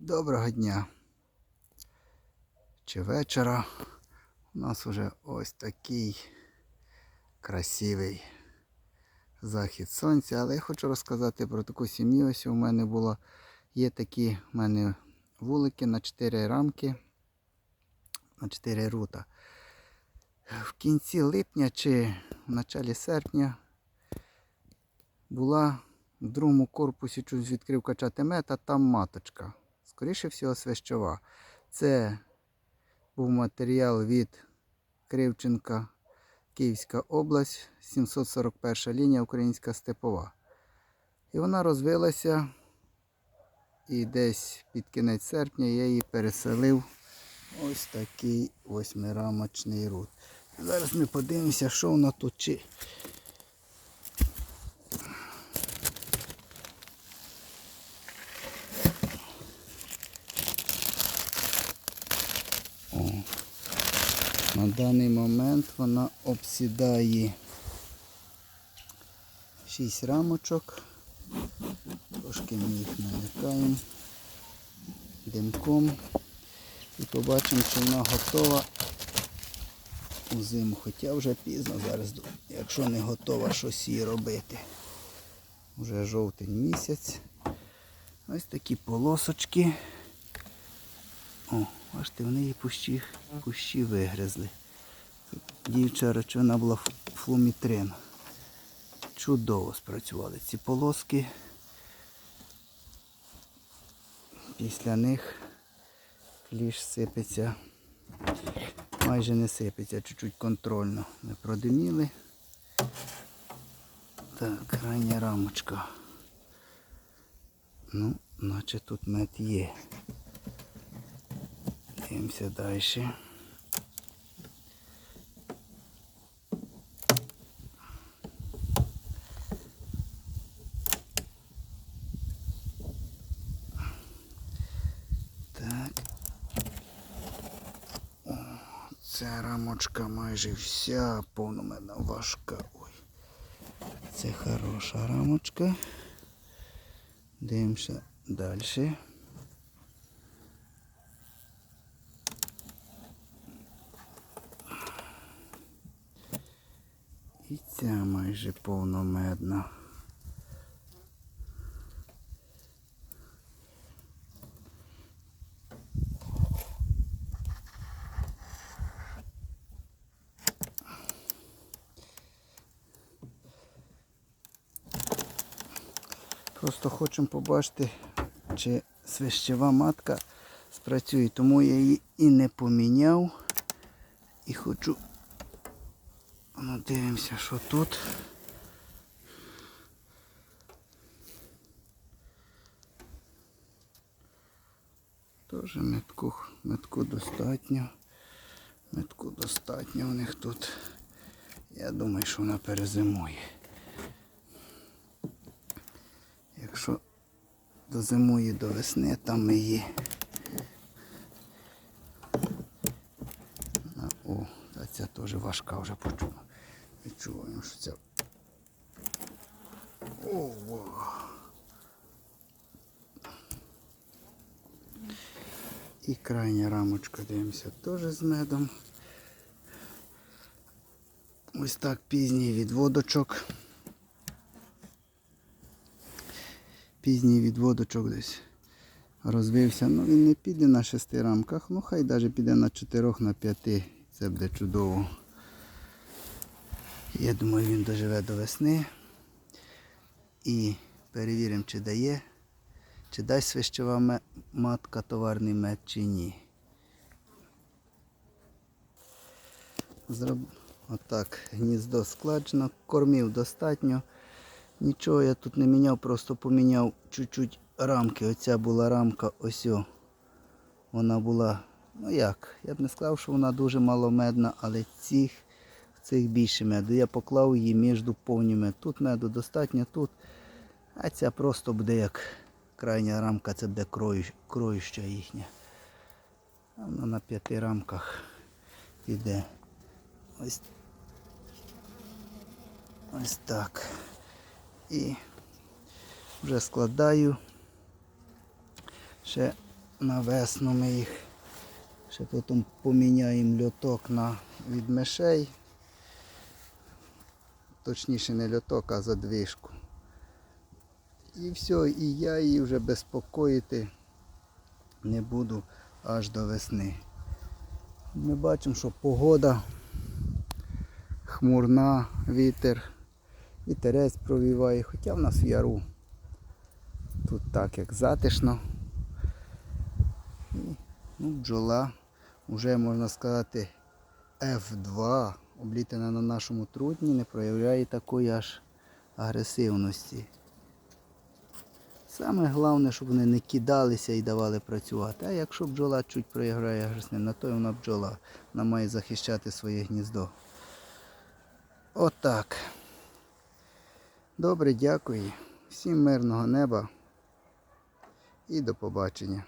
Доброго дня чи вечора. У нас уже ось такий красивий захід сонця. Але я хочу розказати про таку сім'ю. Ось у мене було. Є такі в мене вулики на 4 рамки, на 4 рута. В кінці липня чи в началі серпня була в другому корпусі щось відкрив качати мед, а там маточка. Скоріше всього, свищова. Це був матеріал від Кривченка, Київська область, 741 лінія Українська степова. І вона розвилася. І десь під кінець серпня я її переселив ось такий восьмирамочний рут. Зараз ми подивимося, що вона тут чи. Даний момент вона обсідає 6 рамочок. Трошки ми їх налякаємо димком. І побачимо, чи вона готова у зиму. Хоча вже пізно зараз, якщо не готова щось їй робити. Вже жовтень місяць. Ось такі полосочки. О, бачите, вони її кущі, кущі вигризли. Дівча речовина була флумітрин. Чудово спрацювали ці полоски. Після них кліш сипеться. Майже не сипеться, чуть-чуть контрольно. Ми продиміли. Так, крайня рамочка. Ну, наче тут мед є. Дивимося далі. Ця рамочка майже вся повномедна важка. Ой. Це хороша рамочка. Дивимося далі. І ця майже повномедна. Просто хочемо побачити, чи свищева матка спрацює. Тому я її і не поміняв. І хочу. Ну, дивимося, що тут. Теж метку, метку достатньо. Метку достатньо у них тут. Я думаю, що вона перезимує. Якщо дозимує до весни, там ми її. О, ця теж важка вже почула. Відчуваємо, що це. Ого. І крайня рамочка, дивимося, теж з медом. Ось так пізній відводочок. Пізній відводочок десь розвився. Ну він не піде на шести рамках, ну хай навіть піде на чотирьох, на п'яти. Це буде чудово. Я думаю, він доживе до весни. І перевіримо, чи дає, чи дасть свищова матка товарний мед чи ні. Зроб... Отак, гніздо складено, кормів достатньо. Нічого я тут не міняв, просто поміняв чуть-чуть рамки. Оця була рамка, ось. о. Вона була, ну як, я б не сказав, що вона дуже маломедна, але цих, цих більше меду. Я поклав її між повніми. Тут меду достатньо, тут. А ця просто буде як крайня рамка, це буде крою, кроюща їхня. Вона на п'яти рамках іде. Ось, ось так. І вже складаю. Ще на весну ми їх. Ще потім поміняємо льоток на від мишей. Точніше не льоток, а задвижку. І все, і я її вже безпокоїти не буду аж до весни. Ми бачимо, що погода хмурна, вітер, вітерець провіває, хоча в нас в яру. Тут так як затишно. І, ну, бджола вже можна сказати F2 облітана на нашому трутні не проявляє такої аж агресивності. Саме головне, щоб вони не кидалися і давали працювати. А якщо бджола чуть проіграє агресивно, на то вона бджола. Вона має захищати своє гніздо. Отак. Добре, дякую. Всім мирного неба і до побачення.